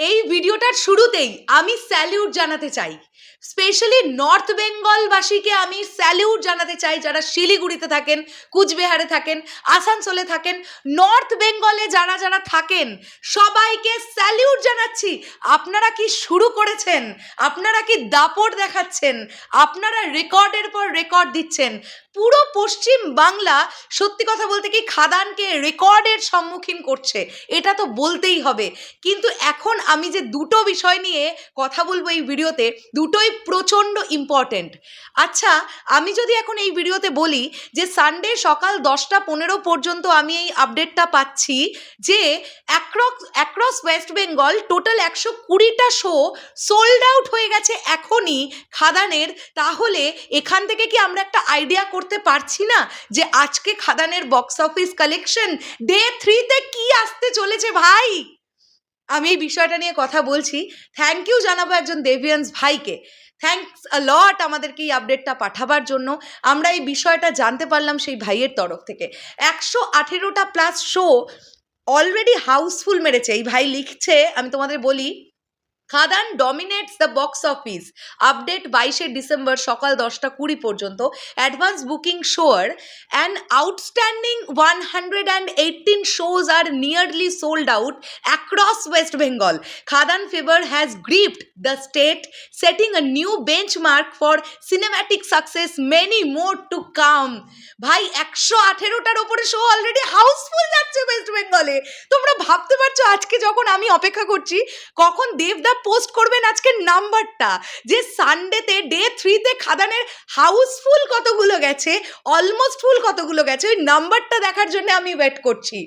এই ভিডিওটার শুরুতেই আমি স্যালিউট জানাতে চাই। স্পেশালি নর্থ বেঙ্গলবাসীকে আমি স্যালিউট জানাতে চাই যারা শিলিগুড়িতে থাকেন, কুচবিহারে থাকেন, আসানসোলে থাকেন নর্থ বেঙ্গলে যারা যারা থাকেন, সবাইকে স্যালিউট জানাচ্ছি। আপনারা কি শুরু করেছেন? আপনারা কি দাপট দেখাচ্ছেন? আপনারা রেকর্ডের পর রেকর্ড দিচ্ছেন। পুরো পশ্চিম বাংলা সত্যি কথা বলতে কি খাদানকে রেকর্ডের সম্মুখীন করছে, এটা তো বলতেই হবে। কিন্তু এখন আমি যে দুটো বিষয় নিয়ে কথা বলব এই ভিডিওতে দুটোই প্রচণ্ড ইম্পর্ট্যান্ট আচ্ছা আমি যদি এখন এই ভিডিওতে বলি যে সানডে সকাল দশটা পনেরো পর্যন্ত আমি এই আপডেটটা পাচ্ছি যে across across West Bengal total একশো কুড়িটা শো সোল্ড আউট হয়ে গেছে এখনই খাদানের। তাহলে এখান থেকে কি আমরা একটা আইডিয়া করতে পারছি না যে আজকে খাদানের বক্স অফিস কালেকশন ডে থ্রিতে কি আসতে চলেছে ভাই? আমি এই বিষয়টা নিয়ে কথা বলছি। থ্যাংক ইউ জানাব একজন দেভিয়ান্স ভাইকে। থ্যাংকস লট আমাদেরকে এই আপডেটটা পাঠাবার জন্য। আমরা এই বিষয়টা জানতে পারলাম সেই ভাইয়ের তরফ থেকে। একশো আঠেরোটা প্লাস শো অলরেডি হাউসফুল মেরেছে। এই ভাই লিখছে, আমি তোমাদের বলি Khadaan dominates the box office update বাইশে ডিসেম্বর সকাল দশটা কুড়ি পর্যন্ত। Advance booking soar and outstanding one hundred and eighteen shows are nearly sold out across West Bengal Khadaan fever has gripped the state setting a new benchmark for cinematic success many more to come ভাই, একশো আঠেরোটার ওপরে show already house full যাচ্ছে West বেঙ্গলে তোমরা ভাবতে পারছ আজকে যখন আমি অপেক্ষা করছি, কখন দেবদা পোস্ট করবেন আজকের নাম্বারটা। যে সানডেতে ডে থ্রিতে খাদানের হাউসফুল কতগুলো গেছে অলমোস্ট ফুল কতগুলো গেছে, ওই নাম্বারটা দেখার জন্য আমি ওয়েট করছি।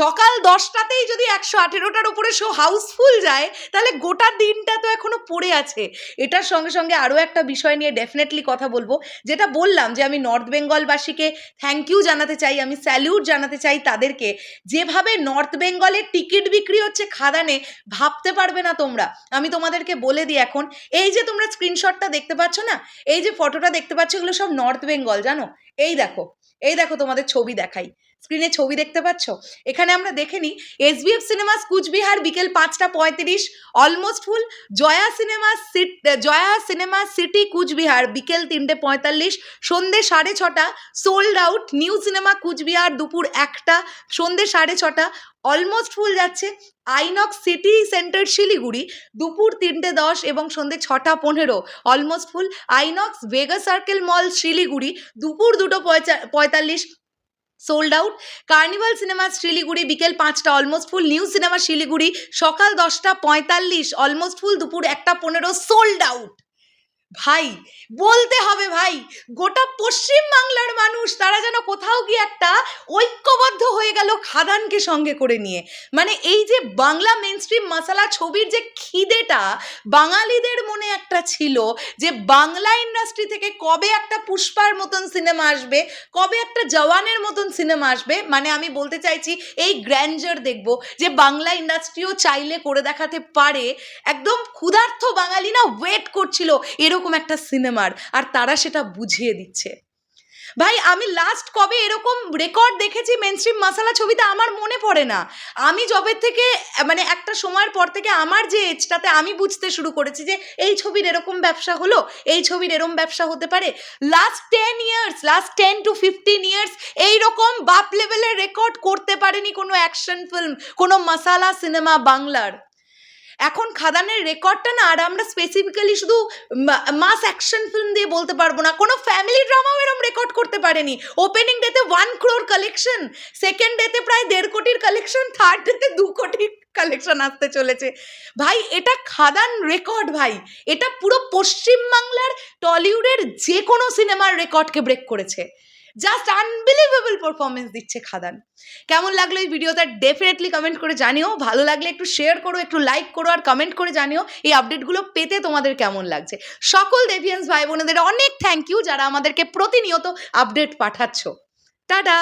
সকাল দশটাতেই যদি একশো আঠেরোটার উপরে শো হাউসফুল যায়, তাহলে গোটা দিনটা তো এখনও পড়ে আছে। এটার সঙ্গে সঙ্গে আরও একটা বিষয় নিয়ে ডেফিনেটলি কথা বলব, যেটা বললাম যে আমি নর্থ বেঙ্গলবাসীকে থ্যাংক ইউ জানাতে চাই, আমি স্যালিউট জানাতে চাই তাদেরকে। যেভাবে নর্থ বেঙ্গলের টিকিট বিক্রি হচ্ছে খাদানে, ভাবতে পারবে না তোমরা। আমি তোমাদেরকে বলে দিই এখন, এই যে তোমরা স্ক্রিনশটটা দেখতে পাচ্ছ না, এই যে ফটোটা দেখতে পাচ্ছ, এগুলো সব নর্থ বেঙ্গল জানো? এই দেখো এই দেখো তোমাদের ছবি দেখাই। স্ক্রিনে ছবি দেখতে পাচ্ছ? এখানে আমরা দেখে নিই এসবিএফ সিনেমাস কুচবিহার বিকেল পাঁচটা পঁয়ত্রিশ almost full Jaya cinema Jaya cinema city Coochbehar বিকেল তিনটে পঁয়তাল্লিশ, সন্ধে সাড়ে ছটা sold out new cinema Coochbehar দুপুর একটা, সন্ধে সাড়ে ছটা অলমোস্ট ফুল যাচ্ছে আইনক্স সিটি সেন্টার শিলিগুড়ি দুপুর তিনটে দশ এবং সন্ধ্যে ছটা পনেরো almost full INOX Vega circle mall Siliguri দুপুর দুটো পঁয়তাল্লিশ sold out carnival cinema Siliguri বিকেল পাঁচটা almost full new cinema Siliguri সকাল দশটা পঁয়তাল্লিশ অলমোস্ট ফুল দুপুর একটা পনেরো সোল্ড আউট ভাই, বলতে হবে ভাই, গোটা পশ্চিম বাংলার মানুষ তারা যেন কোথাও গিয়ে একটা ঐক্যবদ্ধ হয়ে গেল খাদানকে সঙ্গে করে নিয়ে। মানে এই যে বাংলা মেনস্ট্রিম মশালা ছবির যে খিদেটা বাঙালিদের মনে একটা ছিল যে বাংলা ইন্ডাস্ট্রি থেকে কবে একটা পুষ্পার মতন সিনেমা আসবে, কবে একটা জওয়ানের মতন সিনেমা আসবে মানে আমি বলতে চাইছি এই গ্র্যান্ডার দেখব যে বাংলা ইন্ডাস্ট্রিও চাইলে করে দেখাতে পারে। একদম ক্ষুধার্থ বাঙালি না ওয়েট করছিল এরকম একটা সিনেমার আর তারা সেটা বুঝিয়ে দিচ্ছে। ভাই, আমি লাস্ট কবে এরকম রেকর্ড দেখেছি মেন মেনস্ট্রিম মশালা ছবিতে আমার মনে পড়ে না। আমি যবে থেকে মানে একটা সময়ের পর থেকে আমার যে এজটাতে আমি বুঝতে শুরু করেছি যে এই ছবির এরকম ব্যবসা হলো, এই ছবির এরকম ব্যবসা হতে পারে। Last ten years last ten to fifteen years এইরকম বাপ লেভেলের রেকর্ড করতে পারেনি কোনো অ্যাকশন ফিল্ম কোনো মশালা সিনেমা বাংলার। এখন খাদানের রেকর্ডটা না, আর আমরা স্পেসিফিক্যালি শুধু মাস অ্যাকশন ফিল্ম দিয়ে বলতে পারব না। কোনো ফ্যামিলি ড্রামাও এরম রেকর্ড করতে পারেনি। ওপেনিং ডেতে ওয়ান ক্রোর কালেকশন সেকেন্ড ডেতে প্রায় দেড় কোটির কালেকশন থার্ড ডেতে দু কোটির কালেকশন আসতে চলেছে। ভাই, এটা খাদান রেকর্ড ভাই। এটা পুরো পশ্চিমবাংলার টলিউডের যে কোনো সিনেমার রেকর্ডকে ব্রেক করেছে। জাস্ট আনবিলিভেবল পারফরমেন্স দিচ্ছে খাদান। কেমন লাগল এই ভিডিওটা ডেফিনেটলি কমেন্ট করে জানিও। ভালো লাগলে একটু শেয়ার করো, একটু লাইক করো আর কমেন্ট করে জানিও এই আপডেটগুলো পেতে তোমাদের কেমন লাগছে। সকল দেভিয়ান্স ভাই বোনেদের অনেক থ্যাংক ইউ যারা আমাদেরকে প্রতিনিয়ত আপডেট পাঠাচ্ছ। টাটা!